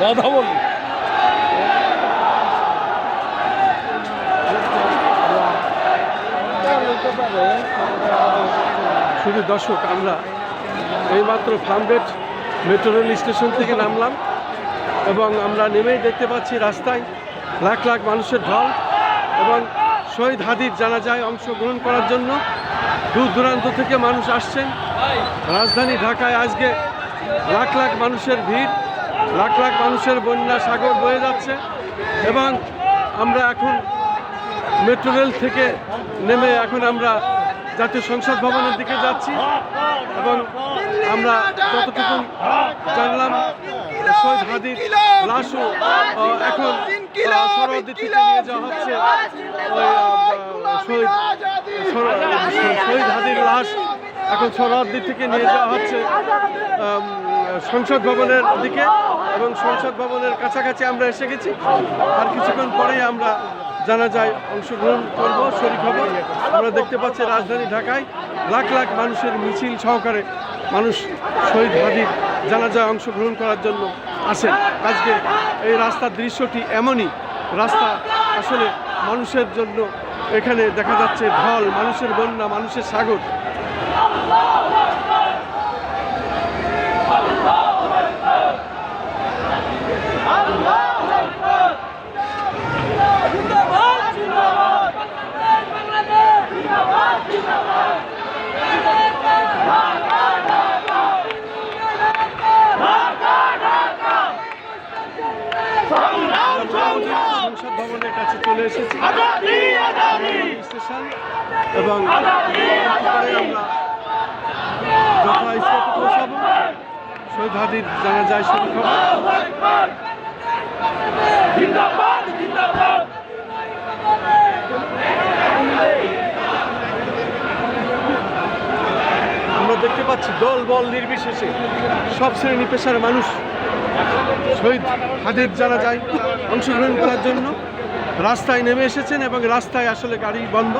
কথা বলি। শুধু দর্শক, আমরা এইমাত্র ফার্মগেট মেট্রো রেল স্টেশন থেকে নামলাম এবং আমরা নেমেই দেখতে পাচ্ছি রাস্তায় লাখ লাখ মানুষের ঢল এবং শহীদ হাদির জানাজায় অংশগ্রহণ করার জন্য দূর দূরান্ত থেকে মানুষ আসছেন। রাজধানী ঢাকায় আজকে লাখ লাখ মানুষের ভিড়। লাখ লাখ মানুষের বন্যা সাগর বয়ে যাচ্ছে এবং আমরা এখন মেট্রো রেল থেকে নেমে এখন আমরা জাতীয় সংসদ ভবনের দিকে যাচ্ছি এবং আমরা যতটুকু জানলাম শহীদ হাদির লাশও এখন আহ, সরহদ্দি থেকে নিয়ে যাওয়া হচ্ছে। শহীদ শহীদ হাদির লাশ এখন সরহদ্দি থেকে নিয়ে যাওয়া হচ্ছে। সংসদ ভবনের দিকে এবং সংসদ ভবনের কাছাকাছি আমরা এসে গেছি। আর কিছুক্ষণ পরেই আমরা জানা যায় অংশগ্রহণ করব শরীর খবর আমরা দেখতে পাচ্ছি রাজধানী ঢাকায় লাখ লাখ মানুষের মিছিল সহকারে মানুষ শহীদ হাদির জানাজায় অংশগ্রহণ করার জন্য আসেন। আজকে এই রাস্তার দৃশ্যটি এমনই, রাস্তা আসলে মানুষের জন্য এখানে দেখা যাচ্ছে ঢল, মানুষের বন্যা, মানুষের সাগর। সংসদ ভবনের কাছে চলে এসেছি। স্টেশন এবং পরে আমরা যথা স্পটে পৌঁছাবো। শহীদ হাদির জানা যায় শুরু আমরা দেখতে পাচ্ছি দল বল নির্বিশেষে। সব শ্রেণি পেশার মানুষ শহীদ হাদির জানা যায়। অংশগ্রহণ করার জন্য রাস্তায় নেমে এসেছেন এবং রাস্তায় আসলে গাড়ি বন্ধ।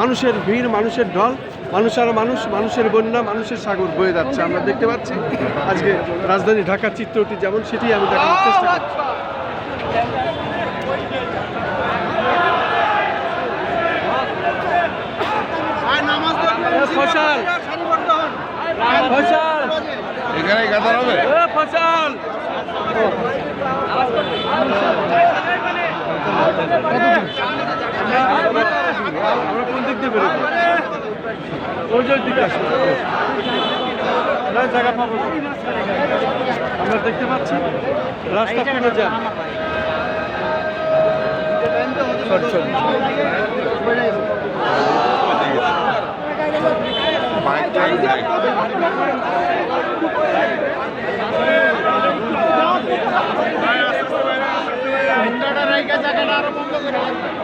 মানুষের ভিড় মানুষের ঢল মানুষ আর মানুষ মানুষের বন্যা মানুষের সাগর বয়ে যাচ্ছে। আমরা দেখতে পাচ্ছি আজকে রাজধানী ঢাকার চিত্রটি যেমন সেটি আমি দেখানোর চেষ্টা করছি। ফসল। ফসল। এখানে গাদার হবে। ফসল। আমরা কোন দিক দিয়ে বেরোবো ওই যে দিকে আসব জায়গা পাবো না। আমরা দেখতে পাচ্ছি রাস্তা সরি সরি বাইক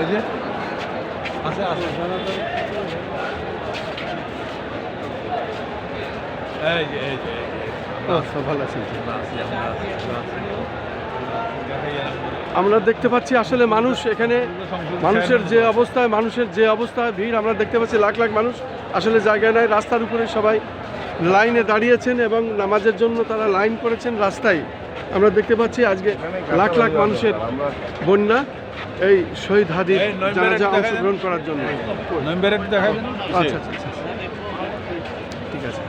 এই যে আছে আছে। এই যে এই যে ভালো আছেন আমরা দেখতে পাচ্ছি আসলে মানুষ এখানে মানুষের যে অবস্থায় মানুষের যে অবস্থায় ভিড় আমরা দেখতে পাচ্ছি লাখ লাখ মানুষ আসলে জায়গায় নাই রাস্তার উপরে সবাই লাইনে দাঁড়িয়েছেন এবং নামাজের জন্য তারা লাইন করেছেন রাস্তায়। আমরা দেখতে পাচ্ছি আজকে লাখ লাখ মানুষের বন্যা এই শহীদ হাদির জানাজা। অংশগ্রহণ করার জন্য। নম্বরে আচ্ছা আচ্ছা আচ্ছা। ঠিক আছে।